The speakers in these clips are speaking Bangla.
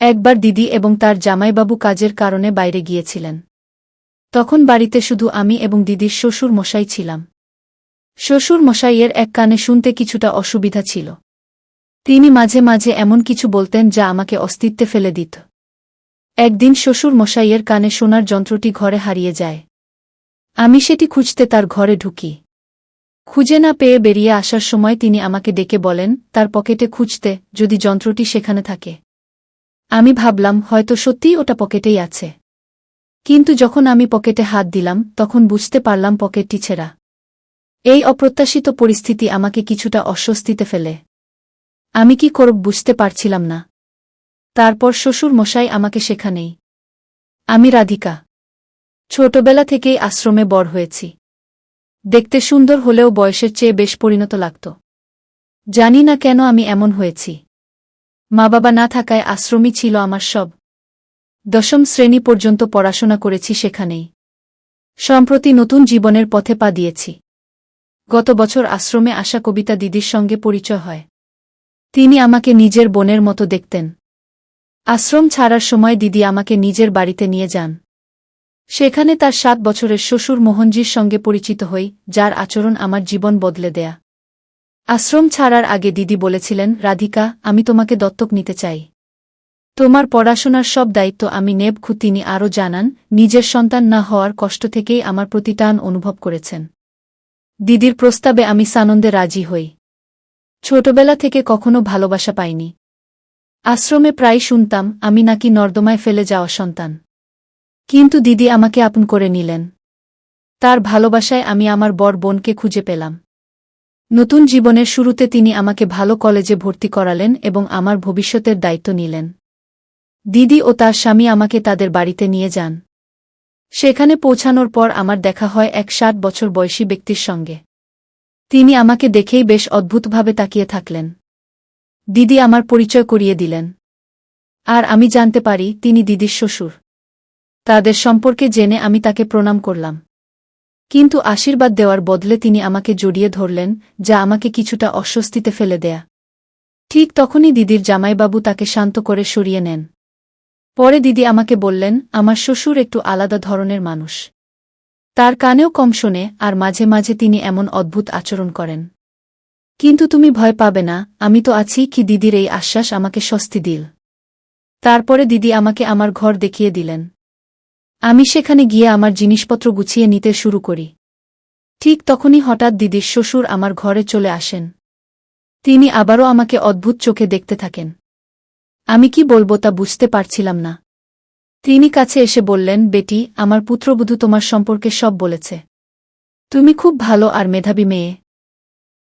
একবার দিদি এবং তার জামাইবাবু কাজের কারণে বাইরে গিয়েছিলেন। তখন বাড়িতে শুধু আমি এবং দিদির শ্বশুর মশাই ছিলাম। শ্বশুর মশাইয়ের এক কানে শুনতে কিছুটা অসুবিধা ছিল। তিনি মাঝে মাঝে এমন কিছু বলতেন যা আমাকে অস্তিত্বে ফেলে দিত। একদিন শ্বশুর মশাইয়ের কানে শোনার যন্ত্রটি ঘরে হারিয়ে যায়। আমি সেটি খুঁজতে তার ঘরে ঢুকি। খুঁজে না পেয়ে বেরিয়ে আসার সময় তিনি আমাকে ডেকে বলেন, তার পকেটে খুঁজতে যদি যন্ত্রটি সেখানে থাকে। আমি ভাবলাম, হয়তো সত্যিই ওটা পকেটেই আছে। কিন্তু যখন আমি পকেটে হাত দিলাম, তখন বুঝতে পারলাম পকেটটি ছেঁড়া। এই অপ্রত্যাশিত পরিস্থিতি আমাকে কিছুটা অস্বস্তিতে ফেলে। আমি কি করব বুঝতে পারছিলাম না। তারপর শ্বশুর মশাই আমাকে সেখানেই। আমি রাধিকা। ছোটবেলা থেকেই আশ্রমে বড় হয়েছি। দেখতে সুন্দর হলেও বয়সের চেয়ে বেশ পরিণত লাগত। জানি না কেন আমি এমন হয়েছি। মা বাবা না থাকায় আশ্রমই ছিল আমার সব। দশম শ্রেণি পর্যন্ত পড়াশোনা করেছি সেখানেই। সম্প্রতি নতুন জীবনের পথে পা দিয়েছি। গত বছর আশ্রমে আসা কবিতা দিদির সঙ্গে পরিচয় হয়। তিনি আমাকে নিজের বোনের মতো দেখতেন। আশ্রম ছাড়ার সময় দিদি আমাকে নিজের বাড়িতে নিয়ে যান। সেখানে তার সাত বছরের শ্বশুর মোহনজির সঙ্গে পরিচিত হই, যার আচরণ আমার জীবন বদলে দেয়া। আশ্রম ছাড়ার আগে দিদি বলেছিলেন, রাধিকা, আমি তোমাকে দত্তক নিতে চাই। তোমার পড়াশোনার সব দায়িত্ব আমি নেব তিনি আরও জানান, নিজের সন্তান না হওয়ার কষ্ট থেকেই আমার প্রতি টান অনুভব করেছেন। দিদির প্রস্তাবে আমি সানন্দে রাজি হই। ছোটবেলা থেকে কখনো ভালোবাসা পাইনি। আশ্রমে প্রায় শুনতাম, আমি নাকি নর্দমায় ফেলে যাওয়া সন্তান। কিন্তু দিদি আমাকে আপন করে নিলেন। তার ভালোবাসায় আমি আমার বর বোনকে খুঁজে পেলাম। নতুন জীবনের শুরুতে তিনি আমাকে ভালো কলেজে ভর্তি করালেন এবং আমার ভবিষ্যতের দায়িত্ব নিলেন। দিদি ও তার স্বামী আমাকে তাদের বাড়িতে নিয়ে যান। সেখানে পৌঁছানোর পর আমার দেখা হয় এক ষাট বছর বয়সী ব্যক্তির সঙ্গে। তিনি আমাকে দেখেই বেশ অদ্ভুতভাবে তাকিয়ে থাকলেন। দিদি আমার পরিচয় করিয়ে দিলেন। আর আমি জানতে পারি, তিনি দিদির শ্বশুর। তাদের সম্পর্কে জেনে আমি তাকে প্রণাম করলাম। কিন্তু আশীর্বাদ দেওয়ার বদলে তিনি আমাকে জড়িয়ে ধরলেন, যা আমাকে কিছুটা অস্বস্তিতে ফেলে দেয়া। ঠিক তখনই দিদির জামাইবাবু তাকে শান্ত করে সরিয়ে নেন। পরে দিদি আমাকে বললেন, আমার শ্বশুর একটু আলাদা ধরনের মানুষ। তার কানেও কম শোনে, আর মাঝে মাঝে তিনি এমন অদ্ভুত আচরণ করেন। কিন্তু তুমি ভয় পাবে না, আমি তো আছি কি দিদির এই আশ্বাস আমাকে স্বস্তি দিল। তারপরে দিদি আমাকে আমার ঘর দেখিয়ে দিলেন। আমি সেখানে গিয়ে আমার জিনিসপত্র গুছিয়ে নিতে শুরু করি। ঠিক তখনই হঠাৎ দিদির শ্বশুর আমার ঘরে চলে আসেন। তিনি আবারও আমাকে অদ্ভুত চোখে দেখতে থাকেন। আমি কি বলব তা বুঝতে পারছিলাম না। তিনি কাছে এসে বললেন, বেটি, আমার পুত্রবধূ তোমার সম্পর্কে সব বলেছে। তুমি খুব ভালো আর মেধাবী মেয়ে।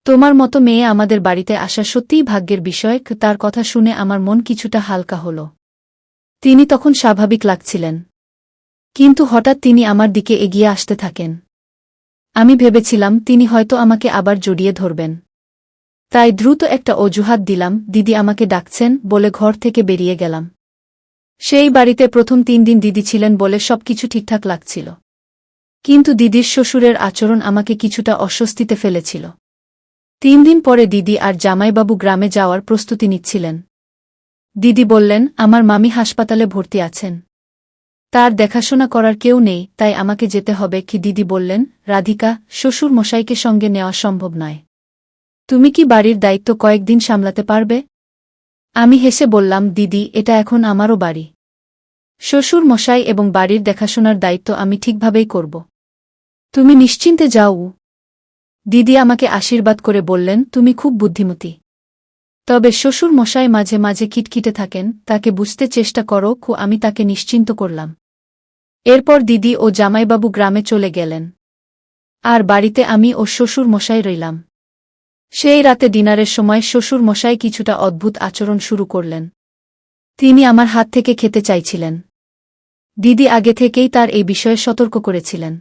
তোমার মতো মেয়ে আমাদের বাড়িতে আসা সত্যিই ভাগ্যের বিষয়, তার কথা শুনে আমার মন কিছুটা হালকা হল। তিনি তখন স্বাভাবিক লাগছিলেন। কিন্তু হঠাৎ তিনি আমার দিকে এগিয়ে আসতে থাকেন। আমি ভেবেছিলাম, তিনি হয়তো আমাকে আবার জড়িয়ে ধরবেন। তাই দ্রুত একটা অজুহাত দিলাম, দিদি আমাকে ডাকছেন, বলে ঘর থেকে বেরিয়ে গেলাম। সেই বাড়িতে প্রথম তিন দিন দিদি ছিলেন বলে সবকিছু ঠিকঠাক লাগছিল। কিন্তু দিদির শ্বশুরের আচরণ আমাকে কিছুটা অস্বস্তিতে ফেলেছিল। তিন দিন পরে দিদি আর জামাইবাবু গ্রামে যাওয়ার প্রস্তুতি নিচ্ছিলেন। দিদি বললেন, আমার মামি হাসপাতালে ভর্তি আছেন। তার দেখাশোনা করার কেউ নেই, তাই আমাকে যেতে হবে, কি দিদি বললেন, রাধিকা শ্বশুর মশাইকে সঙ্গে নেওয়া সম্ভব নয়। তুমি কি বাড়ির দায়িত্ব কয়েকদিন সামলাতে পারবে? আমি হেসে বললাম, দিদি, এটা এখন আমারও বাড়ি। শ্বশুর মশাই এবং বাড়ির দেখাশোনার দায়িত্ব আমি ঠিকভাবেই করব। তুমি নিশ্চিন্তে যাও। দিদি আমাকে আশীর্বাদ করে বললেন, তুমি খুব বুদ্ধিমতী। তবে শ্বশুর মশাই মাঝে মাঝে কিটকিটে থাকেন, তাকে বুঝতে চেষ্টা করো, কু, আমি তাকে নিশ্চিন্ত করলাম। এরপর দিদি ও জামাইবাবু গ্রামে চলে গেলেন। আর বাড়িতে আমি ও শ্বশুর মশাই রইলাম। সেই রাতে ডিনারের সময় শ্বশুর মশাই কিছুটা অদ্ভুত আচরণ শুরু করলেন। তিনি আমার হাত থেকে খেতে চাইছিলেন। দিদি আগে থেকেই তার এই বিষয়ে সতর্ক করেছিলেন।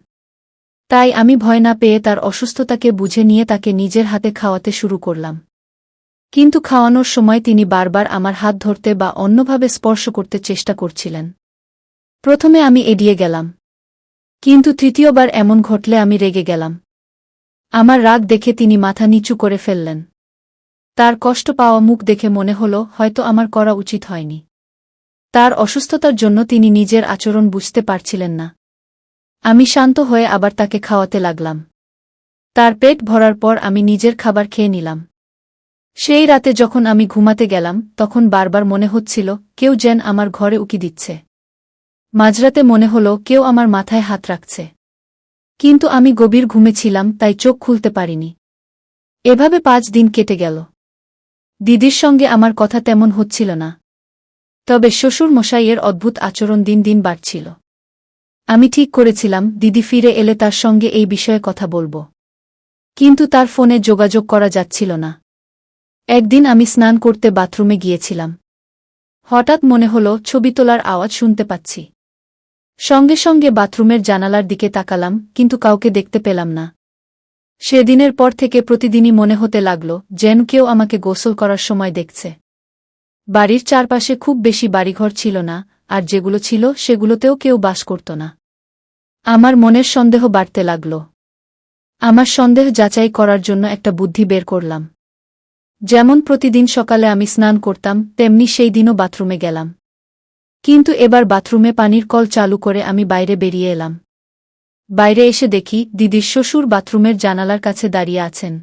তাই আমি ভয় না পেয়ে তার অসুস্থতাকে বুঝে নিয়ে তাকে নিজের হাতে খাওয়াতে শুরু করলাম। কিন্তু খাওয়ানোর সময় তিনি বারবার আমার হাত ধরতে বা অন্যভাবে স্পর্শ করতে চেষ্টা করছিলেন। প্রথমে আমি এড়িয়ে গেলাম। কিন্তু তৃতীয়বার এমন ঘটলে আমি রেগে গেলাম। আমার রাগ দেখে তিনি মাথা নিচু করে ফেললেন। তার কষ্ট পাওয়া মুখ দেখে মনে হল, হয়তো আমার করা উচিত হয়নি। তার অসুস্থতার জন্য তিনি নিজের আচরণ বুঝতে পারছিলেন না। আমি শান্ত হয়ে আবার তাকে খাওয়াতে লাগলাম। তার পেট ভরার পর আমি নিজের খাবার খেয়ে নিলাম। সেই রাতে যখন আমি ঘুমাতে গেলাম, তখন বারবার মনে হচ্ছিল, কেউ যেন আমার ঘরে উকি দিচ্ছে। মাঝরাতে মনে হলো কেউ আমার মাথায় হাত রাখছে। কিন্তু আমি গভীর ঘুমেছিলাম তাই চোখ খুলতে পারিনি। এভাবে পাঁচ দিন কেটে গেল। দিদির সঙ্গে আমার কথা তেমন হচ্ছিল না। তবে শ্বশুর মশাইয়ের অদ্ভুত আচরণ দিন দিন বাড়ছিল। আমি ঠিক করেছিলাম, দিদি ফিরে এলে তার সঙ্গে এই বিষয়ে কথা বলব। কিন্তু তার ফোনে যোগাযোগ করা যাচ্ছিল না। একদিন আমি স্নান করতে বাথরুমে গিয়েছিলাম। হঠাৎ মনে হলো ছবি তোলার আওয়াজ শুনতে পাচ্ছি। সঙ্গে সঙ্গে বাথরুমের জানালার দিকে তাকালাম, কিন্তু কাউকে দেখতে পেলাম না। সেদিনের পর থেকে প্রতিদিনই মনে হতে লাগল, যেন কেউ আমাকে গোসল করার সময় দেখছে। বাড়ির চারপাশে খুব বেশি বাড়িঘর ছিল না, আর যেগুলো ছিল সেগুলোতেও কেউ বাস করত না। আমার মনের সন্দেহ বাড়তে লাগল। আমার সন্দেহ যাচাই করার জন্য একটা বুদ্ধি বের করলাম। যেমন প্রতিদিন সকালে আমি স্নান করতাম, তেমনি সেই দিনও বাথরুমে গেলাম। কিন্তু এবার বাথরুমে পানির কল চালু করে আমি বাইরে বেরিয়ে এলাম। বাইরে এসে দেখি দিদির শ্বশুর বাথরুমের জানালার কাছে দাঁড়িয়ে আছেন।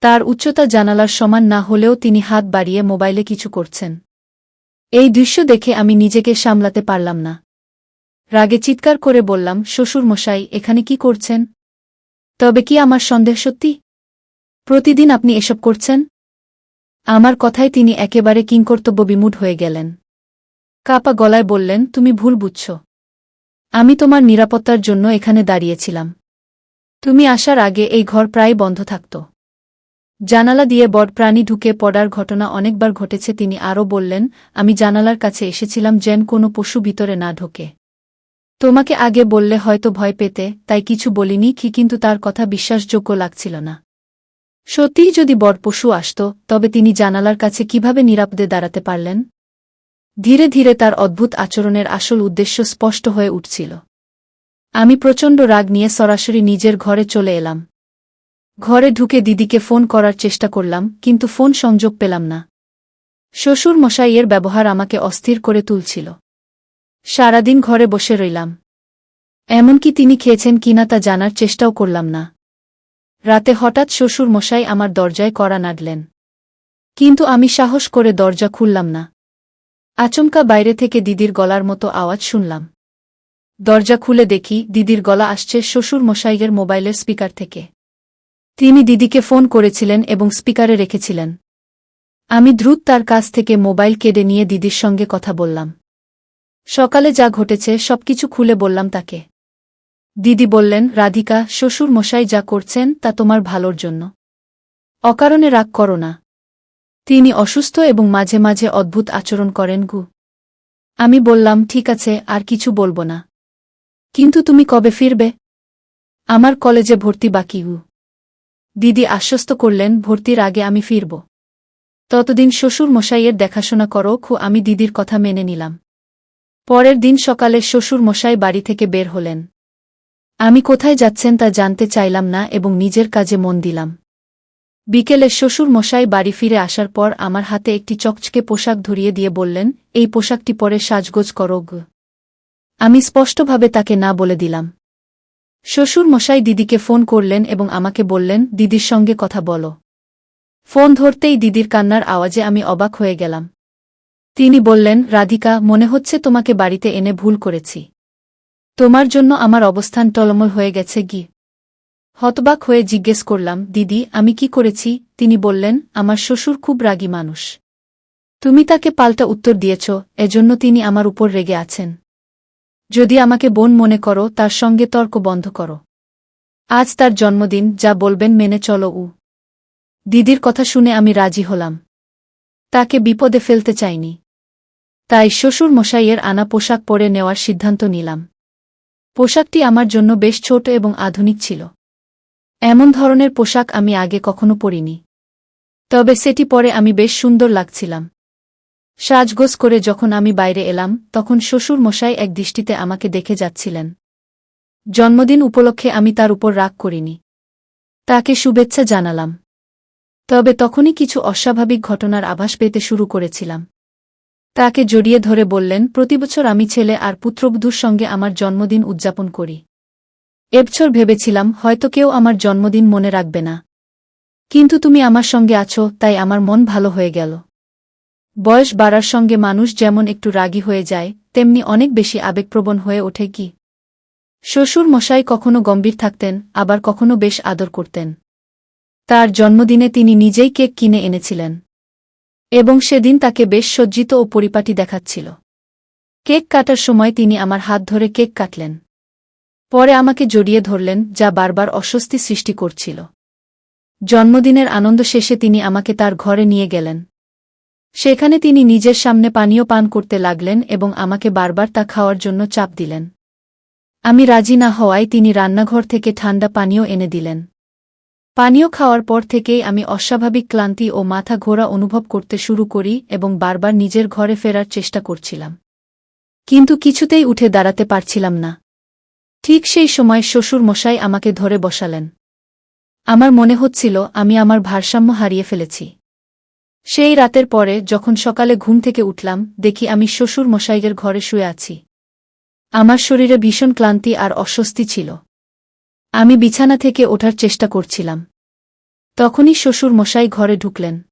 তার উচ্চতা জানালার সমান না হলেও তিনি হাত বাড়িয়ে মোবাইলে কিছু করছেন। এই দৃশ্য দেখে আমি নিজেকে সামলাতে পারলাম না। রাগে চিৎকার করে বললাম শ্বশুর মশাই এখানে কি করছেন? তবে কি আমার সন্দেহ সত্যি? প্রতিদিন আপনি এসব করছেন? আমার কথায় তিনি একেবারে কিংকর্তব্য বিমূঢ় হয়ে গেলেন। কাপা গলায় বললেন, তুমি ভুল বুঝছ। আমি তোমার নিরাপত্তার জন্য এখানে দাঁড়িয়েছিলাম। তুমি আসার আগে এই ঘর প্রায় বন্ধ থাকত। জানালা দিয়ে বড় প্রাণী ঢুকে পড়ার ঘটনা অনেকবার ঘটেছে। তিনি আরও বললেন, আমি জানালার কাছে এসেছিলাম যেন কোনো পশু ভিতরে না ঢোকে। তোমাকে আগে বললে হয়তো ভয় পেতে, তাই কিছু বলিনি, কি কিন্তু তার কথা বিশ্বাসযোগ্য লাগছিল না। সত্যিই যদি বড় পশু আসত, তবে তিনি জানালার কাছে কীভাবে নিরাপদে দাঁড়াতে পারলেন? ধীরে ধীরে তার অদ্ভুত আচরণের আসল উদ্দেশ্য স্পষ্ট হয়ে উঠছিল। আমি প্রচণ্ড রাগ নিয়ে সরাসরি নিজের ঘরে চলে এলাম। ঘরে ঢুকে দিদিকে ফোন করার চেষ্টা করলাম, কিন্তু ফোন সংযোগ পেলাম না। শ্বশুর মশাইয়ের ব্যবহার আমাকে অস্থির করে তুলছিল। সারাদিন ঘরে বসে রইলাম। এমনকি তিনি খেয়েছেন কিনা তা জানার চেষ্টাও করলাম না। রাতে হঠাৎ শ্বশুর মশাই আমার দরজায় করা নাড়লেন। কিন্তু আমি সাহস করে দরজা খুললাম না। আচমকা বাইরে থেকে দিদির গলার মতো আওয়াজ শুনলাম। দরজা খুলে দেখি দিদির গলা আসছে শ্বশুর মশাইয়ের মোবাইলের স্পিকার থেকে। তিনি দিদিকে ফোন করেছিলেন এবং স্পিকারে রেখেছিলেন। আমি দ্রুত তার কাছ থেকে মোবাইল কেড়ে নিয়ে দিদির সঙ্গে কথা বললাম। সকালে যা ঘটেছে সবকিছু খুলে বললাম তাকে। দিদি বললেন, রাধিকা শ্বশুর মশাই যা করছেন তা তোমার ভালোর জন্য। অকারণে রাগ করো না। তিনি অসুস্থ এবং মাঝে মাঝে অদ্ভুত আচরণ করেন, গু। আমি বললাম, ঠিক আছে, আর কিছু বলব না। কিন্তু তুমি কবে ফিরবে? আমার কলেজে ভর্তি বাকি, গু। দিদি আশ্বস্ত করলেন, ভর্তির আগে আমি ফিরব। ততদিন শ্বশুর মশাইয়ের দেখাশোনা করো, খু, আমি দিদির কথা মেনে নিলাম। পরের দিন সকালে শ্বশুর মশাই বাড়ি থেকে বের হলেন। আমি কোথায় যাচ্ছেন তা জানতে চাইলাম না এবং নিজের কাজে মন দিলাম। বিকেলে শ্বশুর মশাই বাড়ি ফিরে আসার পর আমার হাতে একটি চকচকে পোশাক ধরিয়ে দিয়ে বললেন, এই পোশাকটি পরে সাজগোজ করো গ আমি স্পষ্টভাবে তাকে না বলে দিলাম। শ্বশুর মশাই দিদিকে ফোন করলেন এবং আমাকে বললেন, দিদির সঙ্গে কথা বলো। ফোন ধরতেই দিদির কান্নার আওয়াজে আমি অবাক হয়ে গেলাম। তিনি বললেন, রাধিকা, মনে হচ্ছে তোমাকে বাড়িতে এনে ভুল করেছি। তোমার জন্য আমার অবস্থান টলমল হয়ে গেছে গি। হতবাক হয়ে জিজ্ঞেস করলাম, দিদি, আমি কি করেছি? তিনি বললেন, আমার শ্বশুর খুব রাগী মানুষ। তুমি তাকে পাল্টা উত্তর দিয়েছ, এজন্য তিনি আমার উপর রেগে আছেন। যদি আমাকে বোন মনে করো, তার সঙ্গে তর্ক বন্ধ করো। আজ তার জন্মদিন, যা বলবেন মেনে চলো উ। দিদির কথা শুনে আমি রাজি হলাম। তাকে বিপদে ফেলতে চাইনি। তাই শ্বশুর মশাইয়ের আনা পোশাক পরে নেওয়ার সিদ্ধান্ত নিলাম। পোশাকটি আমার জন্য বেশ ছোট এবং আধুনিক ছিল। এমন ধরনের পোশাক আমি আগে কখনো পরিনি। তবে সেটি পরে আমি বেশ সুন্দর লাগছিলাম। সাজগোজ করে যখন আমি বাইরে এলাম, তখন শ্বশুর মশাই এক দৃষ্টিতে আমাকে দেখে যাচ্ছিলেন। জন্মদিন উপলক্ষে আমি তার উপর রাগ করিনি। তাকে শুভেচ্ছা জানালাম। তবে তখনই কিছু অস্বাভাবিক ঘটনার আভাস পেতে শুরু করেছিলাম। তাকে জড়িয়ে ধরে বললেন প্রতিবছর আমি ছেলে আর পুত্রবধূর সঙ্গে আমার জন্মদিন উদযাপন করি। এবছর ভেবেছিলাম হয়তো কেউ আমার জন্মদিন মনে রাখবে না। কিন্তু তুমি আমার সঙ্গে আছো, তাই আমার মন ভালো হয়ে গেল। বয়স বাড়ার সঙ্গে মানুষ যেমন একটু রাগী হয়ে যায়, তেমনি অনেক বেশি আবেগপ্রবণ হয়ে ওঠে কি? শ্বশুর মশাই কখনো গম্ভীর থাকতেন, আবার কখনো বেশ আদর করতেন। তার জন্মদিনে তিনি নিজেই কেক কিনে এনেছিলেন। এবং সেদিন তাকে বেশ সজ্জিত ও পরিপাটি দেখাচ্ছিল। কেক কাটার সময় তিনি আমার হাত ধরে কেক কাটলেন। পরে আমাকে জড়িয়ে ধরলেন, যা বারবার অস্বস্তি সৃষ্টি করছিল। জন্মদিনের আনন্দ শেষে তিনি আমাকে তার ঘরে নিয়ে গেলেন। সেখানে তিনি নিজের সামনে পানীয় পান করতে লাগলেন এবং আমাকে বারবার তা খাওয়ার জন্য চাপ দিলেন। আমি রাজি না হওয়ায় তিনি রান্নাঘর থেকে ঠান্ডা পানীয় এনে দিলেন। পানীয় খাওয়ার পর থেকেই আমি অস্বাভাবিক ক্লান্তি ও মাথা ঘোরা অনুভব করতে শুরু করি এবং বারবার নিজের ঘরে ফেরার চেষ্টা করছিলাম। কিন্তু কিছুতেই উঠে দাঁড়াতে পারছিলাম না। ঠিক সেই সময় শ্বশুর মশাই আমাকে ধরে বসালেন। আমার মনে হচ্ছিল আমি আমার ভারসাম্য হারিয়ে ফেলেছি। সেই রাতের পরে যখন সকালে ঘুম থেকে উঠলাম, দেখি আমি শ্বশুর মশাইয়ের ঘরে শুয়ে আছি। আমার শরীরে ভীষণ ক্লান্তি আর অস্বস্তি ছিল। আমি বিছানা থেকে ওঠার চেষ্টা করছিলাম। তখনই শ্বশুর মশাই ঘরে ঢুকলেন।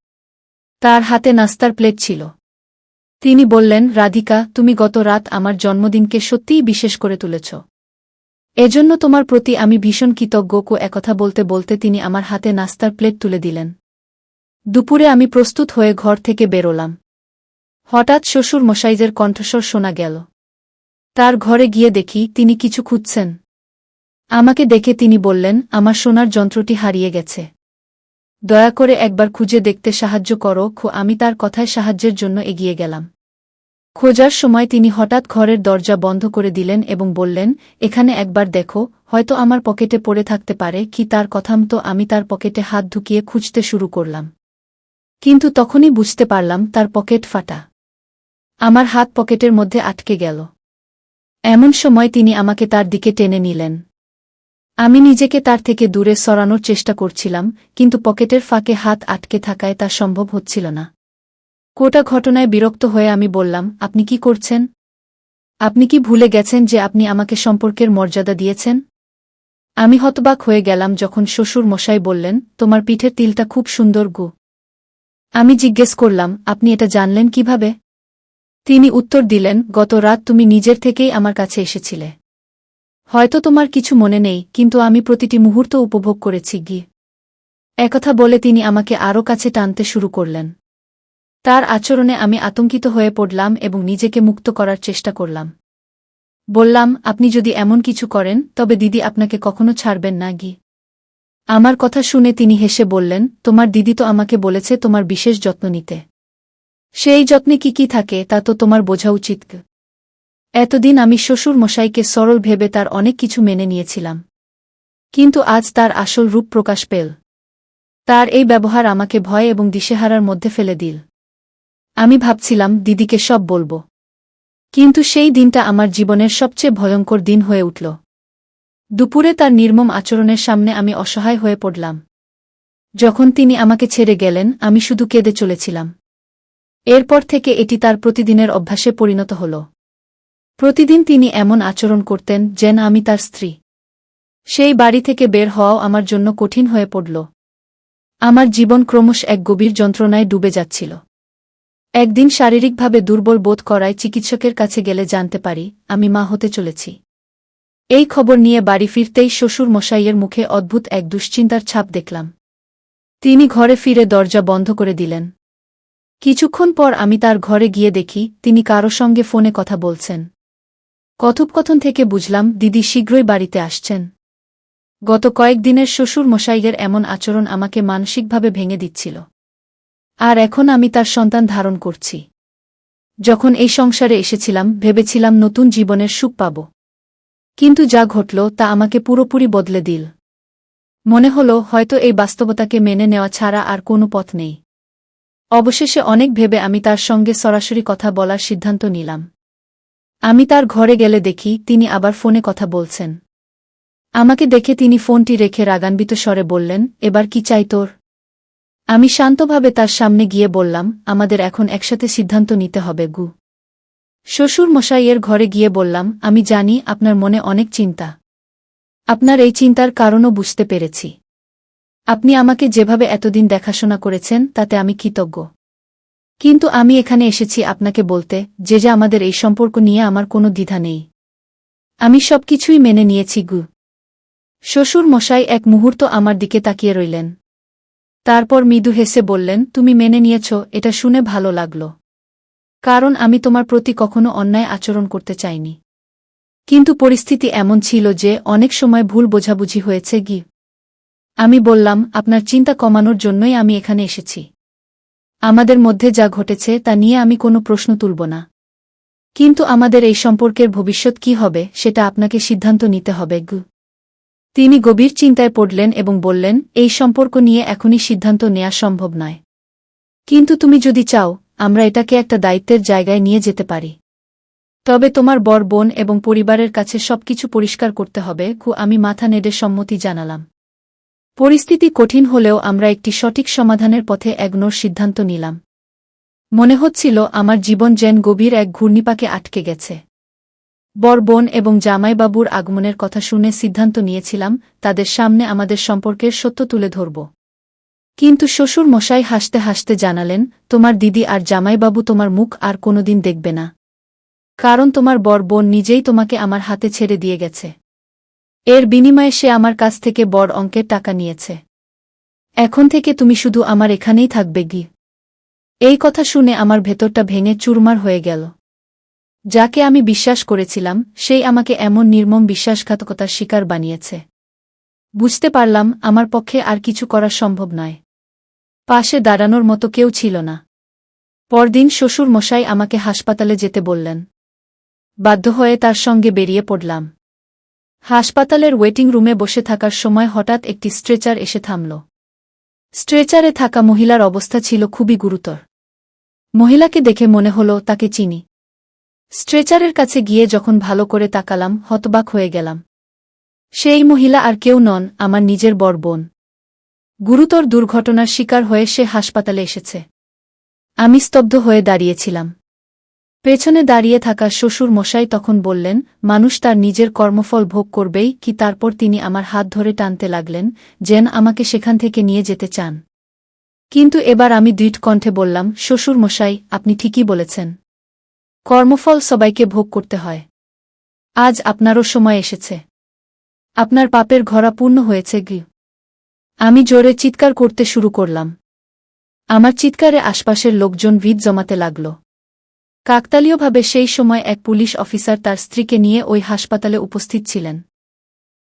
তার হাতে নাস্তার প্লেট ছিল। তিনি বললেন, রাধিকা, তুমি গত রাত আমার জন্মদিনকে সত্যিই বিশেষ করে তুলেছ। এজন্য তোমার প্রতি আমি ভীষণ কৃতজ্ঞ কো একথা বলতে বলতে তিনি আমার হাতে নাস্তার প্লেট তুলে দিলেন। দুপুরে আমি প্রস্তুত হয়ে ঘর থেকে বেরোলাম। হঠাৎ শ্বশুর মশাইজের কণ্ঠস্বর শোনা গেল। তার ঘরে গিয়ে দেখি তিনি কিছু খুঁজছেন। আমাকে দেখে তিনি বললেন, আমার সোনার যন্ত্রটি হারিয়ে গেছে। দয়া করে একবার খুঁজে দেখতে সাহায্য করো খো, আমি তার কথায় সাহায্যের জন্য এগিয়ে গেলাম। খোঁজার সময় তিনি হঠাৎ ঘরের দরজা বন্ধ করে দিলেন এবং বললেন, এখানে একবার দেখো, হয়তো আমার পকেটে পড়ে থাকতে পারে, কি তার কথামতো আমি তার পকেটে হাত ঢুকিয়ে খুঁজতে শুরু করলাম। কিন্তু তখনই বুঝতে পারলাম, তার পকেট ফাটা। আমার হাত পকেটের মধ্যে আটকে গেল। এমন সময় তিনি আমাকে তার দিকে টেনে নিলেন। আমি নিজেকে তার থেকে দূরে সরানোর চেষ্টা করছিলাম, কিন্তু পকেটের ফাঁকে হাত আটকে থাকায় তা সম্ভব হচ্ছিল না। কোটা ঘটনায় বিরক্ত হয়ে আমি বললাম, আপনি কি করছেন? আপনি কি ভুলে গেছেন যে আপনি আমাকে সম্পর্কের মর্যাদা দিয়েছেন? আমি হতবাক হয়ে গেলাম যখন শ্বশুর মশাই বললেন, তোমার পিঠের তিলটা খুব সুন্দর গু। আমি জিজ্ঞেস করলাম, আপনি এটা জানলেন কীভাবে? তিনি উত্তর দিলেন, গত রাত তুমি নিজের থেকেই আমার কাছে এসেছিলে। হয়তো তোমার কিছু মনে নেই, কিন্তু আমি প্রতিটি মুহূর্ত উপভোগ করেছি গি একথা বলে তিনি আমাকে আরও কাছে টানতে শুরু করলেন। তার আচরণে আমি আতঙ্কিত হয়ে পড়লাম এবং নিজেকে মুক্ত করার চেষ্টা করলাম। বললাম, আপনি যদি এমন কিছু করেন, তবে দিদি আপনাকে কখনো ছাড়বেন না, গি। আমার কথা শুনে তিনি হেসে বললেন, তোমার দিদি তো আমাকে বলেছে তোমার বিশেষ যত্ন নিতে। সেই যত্নে কি কি থাকে, তা তো তোমার বোঝা উচিত এতদিন আমি শ্বশুর মশাইকে সরল ভেবে তার অনেক কিছু মেনে নিয়েছিলাম। কিন্তু আজ তার আসল রূপ প্রকাশ পেল। তার এই ব্যবহার আমাকে ভয় এবং দিশেহারার মধ্যে ফেলে দিল। আমি ভাবছিলাম দিদিকে সব বলব। কিন্তু সেই দিনটা আমার জীবনের সবচেয়ে ভয়ঙ্কর দিন হয়ে উঠল। দুপুরে তার নির্মম আচরণের সামনে আমি অসহায় হয়ে পড়লাম। যখন তিনি আমাকে ছেড়ে গেলেন, আমি শুধু কেঁদে চলেছিলাম। এরপর থেকে এটি তার প্রতিদিনের অভ্যাসে পরিণত হল। প্রতিদিন তিনি এমন আচরণ করতেন যেন আমি তার স্ত্রী। সেই বাড়ি থেকে বের হওয়াও আমার জন্য কঠিন হয়ে পড়ল। আমার জীবন ক্রমশ এক গভীর যন্ত্রণায় ডুবে যাচ্ছিল। একদিন শারীরিকভাবে দুর্বল বোধ করায় চিকিৎসকের কাছে গেলে জানতে পারি, আমি মা হতে চলেছি। এই খবর নিয়ে বাড়ি ফিরতেই শ্বশুর মশাইয়ের মুখে অদ্ভুত এক দুশ্চিন্তার ছাপ দেখলাম। তিনি ঘরে ফিরে দরজা বন্ধ করে দিলেন। কিছুক্ষণ পর আমি তার ঘরে গিয়ে দেখি, তিনি কারও সঙ্গে ফোনে কথা বলছেন। কথোপকথন থেকে বুঝলাম, দিদি শীঘ্রই বাড়িতে আসছেন। গত কয়েকদিনের শ্বশুর মশাইয়ের এমন আচরণ আমাকে মানসিকভাবে ভেঙে দিচ্ছিল। আর এখন আমি তার সন্তান ধারণ করছি। যখন এই সংসারে এসেছিলাম, ভেবেছিলাম নতুন জীবনের সুখ পাব। কিন্তু যা ঘটল, তা আমাকে পুরোপুরি বদলে দিল। মনে হল, হয়তো এই বাস্তবতাকে মেনে নেওয়া ছাড়া আর কোনো পথ নেই। অবশেষে অনেক ভেবে আমি তার সঙ্গে সরাসরি কথা বলার সিদ্ধান্ত নিলাম। আমি তার ঘরে গেলে দেখি, তিনি আবার ফোনে কথা বলছেন। আমাকে দেখে তিনি ফোনটি রেখে রাগান্বিত স্বরে বললেন, এবার কি চাই তোর? আমি শান্তভাবে তার সামনে গিয়ে বললাম, আমাদের এখন একসাথে সিদ্ধান্ত নিতে হবে, গু। শ্বশুর মশাইয়ের ঘরে গিয়ে বললাম, আমি জানি আপনার মনে অনেক চিন্তা। আপনার এই চিন্তার কারণও বুঝতে পেরেছি। আপনি আমাকে যেভাবে এতদিন দেখাশোনা করেছেন, তাতে আমি কৃতজ্ঞ। কিন্তু আমি এখানে এসেছি আপনাকে বলতে, যে যে আমাদের এই সম্পর্ক নিয়ে আমার কোনো দ্বিধা নেই। আমি সবকিছুই মেনে নিয়েছি, গু। শ্বশুর মশাই এক মুহূর্ত আমার দিকে তাকিয়ে রইলেন। তারপর মৃদু হেসে বললেন, তুমি মেনে নিয়েছ, এটা শুনে ভালো লাগল। কারণ আমি তোমার প্রতি কখনো অন্যায় আচরণ করতে চাইনি। কিন্তু পরিস্থিতি এমন ছিল যে অনেক সময় ভুল বোঝাবুঝি হয়েছে গি। আমি বললাম, আপনার চিন্তা কমানোর জন্যই আমি এখানে এসেছি। আমাদের মধ্যে যা ঘটেছে তা নিয়ে আমি কোনো প্রশ্ন তুলব না। কিন্তু আমাদের এই সম্পর্কের ভবিষ্যৎ কি হবে, সেটা আপনাকে সিদ্ধান্ত নিতে হবে গু। তিনি গভীর চিন্তায় পড়লেন এবং বললেন, এই সম্পর্ক নিয়ে এখনই সিদ্ধান্ত নেওয়া সম্ভব নয়। কিন্তু তুমি যদি চাও, আমরা এটাকে একটা দায়িত্বের জায়গায় নিয়ে যেতে পারি। তবে তোমার বর, বোন এবং পরিবারের কাছে সবকিছু পরিষ্কার করতে হবে, খু, আমি মাথা নেড়ে সম্মতি জানালাম। পরিস্থিতি কঠিন হলেও আমরা একটি সঠিক সমাধানের পথে এগনোর সিদ্ধান্ত নিলাম। মনে হচ্ছিল, আমার জীবন যেন গভীর এক ঘূর্ণিপাকে আটকে গেছে। বর বোন এবং জামাইবাবুর আগমনের কথা শুনে সিদ্ধান্ত নিয়েছিলাম, তাদের সামনে আমাদের সম্পর্কের সত্য তুলে ধরব। কিন্তু শ্বশুর মশাই হাসতে হাসতে জানালেন, তোমার দিদি আর জামাইবাবু তোমার মুখ আর কোনোদিন দেখবে না। কারণ তোমার বর বোন নিজেই তোমাকে আমার হাতে ছেড়ে দিয়ে গেছে। এর বিনিময়ে সে আমার কাছ থেকে বড় অঙ্কের টাকা নিয়েছে। এখন থেকে তুমি শুধু আমার এখানেই থাকবে, গি। এই কথা শুনে আমার ভেতরটা ভেঙে চুরমার হয়ে গেল। যাকে আমি বিশ্বাস করেছিলাম, সেই আমাকে এমন নির্মম বিশ্বাসঘাতকতার শিকার বানিয়েছে। বুঝতে পারলাম, আমার পক্ষে আর কিছু করা সম্ভব নয়। পাশে দাঁড়ানোর মতো কেউ ছিল না। পরদিন শ্বশুর মশাই আমাকে হাসপাতালে যেতে বললেন। বাধ্য হয়ে তার সঙ্গে বেরিয়ে পড়লাম। হাসপাতালের ওয়েটিং রুমে বসে থাকার সময় হঠাৎ একটি স্ট্রেচার এসে থামল। স্ট্রেচারে থাকা মহিলার অবস্থা ছিল খুবই গুরুতর। মহিলাকে দেখে মনে হল তাকে চিনি। স্ট্রেচারের কাছে গিয়ে যখন ভালো করে তাকালাম, হতবাক হয়ে গেলাম। সেই মহিলা আর কেউ নন, আমার নিজের বর বোন। গুরুতর দুর্ঘটনার শিকার হয়ে সে হাসপাতালে এসেছে। আমি স্তব্ধ হয়ে দাঁড়িয়েছিলাম। পেছনে দাঁড়িয়ে থাকা শ্বশুর মশাই তখন বললেন, মানুষ তার নিজের কর্মফল ভোগ করবেই, কি তারপর তিনি আমার হাত ধরে টানতে লাগলেন, যেন আমাকে সেখান থেকে নিয়ে যেতে চান? কিন্তু এবার আমি দৃঢ় কণ্ঠে বললাম শ্বশুর মশাই আপনি ঠিকই বলেছেন। কর্মফল সবাইকে ভোগ করতে হয়। আজ আপনারও সময় এসেছে। আপনার পাপের ঘরা পূর্ণ হয়েছে গি আমি জোরে চিৎকার করতে শুরু করলাম। আমার চিৎকারে আশপাশের লোকজন ভিত জমাতে লাগল। কাকতালীয়ভাবে সেই সময় এক পুলিশ অফিসার তার স্ত্রীকে নিয়ে ওই হাসপাতালে উপস্থিত ছিলেন।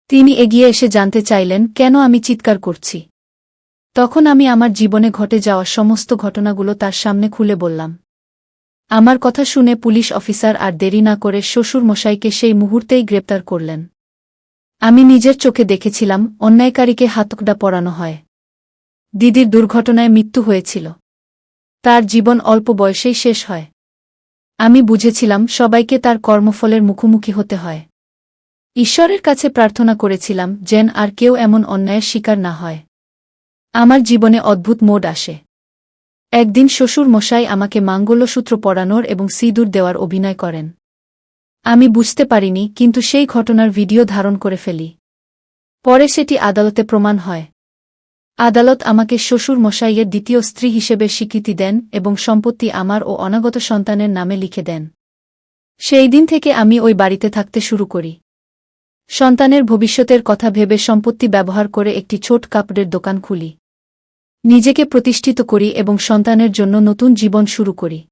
তিনি এগিয়ে এসে জানতে চাইলেন, কেন আমি চিৎকার করছি? তখন আমি আমার জীবনে ঘটে যাওয়া সমস্ত ঘটনাগুলো তার সামনে খুলে বললাম। আমার কথা শুনে পুলিশ অফিসার আর দেরি না করে শ্বশুর মশাইকে সেই মুহূর্তেই গ্রেপ্তার করলেন। আমি নিজের চোখে দেখেছিলাম, অন্যায়কারীকে হাতকডা পরানো হয়। দিদির দুর্ঘটনায় মৃত্যু হয়েছিল। তার জীবন অল্প বয়সেই শেষ হয়। আমি বুঝেছিলাম, সবাইকে তার কর্মফলের মুখোমুখি হতে হয়। ঈশ্বরের কাছে প্রার্থনা করেছিলাম, যেন আর কেউ এমন অন্যায়ের শিকার না হয়। আমার জীবনে অদ্ভুত মোড আসে। একদিন শ্বশুর মশাই আমাকে মাঙ্গল্যসূত্র পরানোর এবং সিঁদুর দেওয়ার অভিনয় করেন। আমি বুঝতে পারিনি, কিন্তু সেই ঘটনার ভিডিও ধারণ করে ফেলি। পরে সেটি আদালতে প্রমাণ হয়। আদালত আমাকে শ্বশুর মশাইয়ের দ্বিতীয় স্ত্রী হিসেবে স্বীকৃতি দেন এবং সম্পত্তি আমার ও অনাগত সন্তানের নামে লিখে দেন। সেই দিন থেকে আমি ওই বাড়িতে থাকতে শুরু করি। সন্তানের ভবিষ্যতের কথা ভেবে সম্পত্তি ব্যবহার করে একটি ছোট কাপড়ের দোকান খুলি। নিজেকে প্রতিষ্ঠিত করি এবং সন্তানের জন্য নতুন জীবন শুরু করি।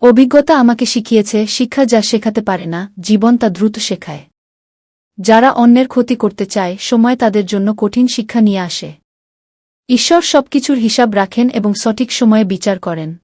অভিজ্ঞতা আমাকে শিখিয়েছে, শিক্ষা যা শেখাতে পারে না, জীবন তা দ্রুত শেখায়। যারা অন্যের ক্ষতি করতে চায়, সময় তাদের জন্য কঠিন শিক্ষা নিয়ে আসে। ঈশ্বর সবকিছুর হিসাব রাখেন এবং সঠিক সময়ে বিচার করেন।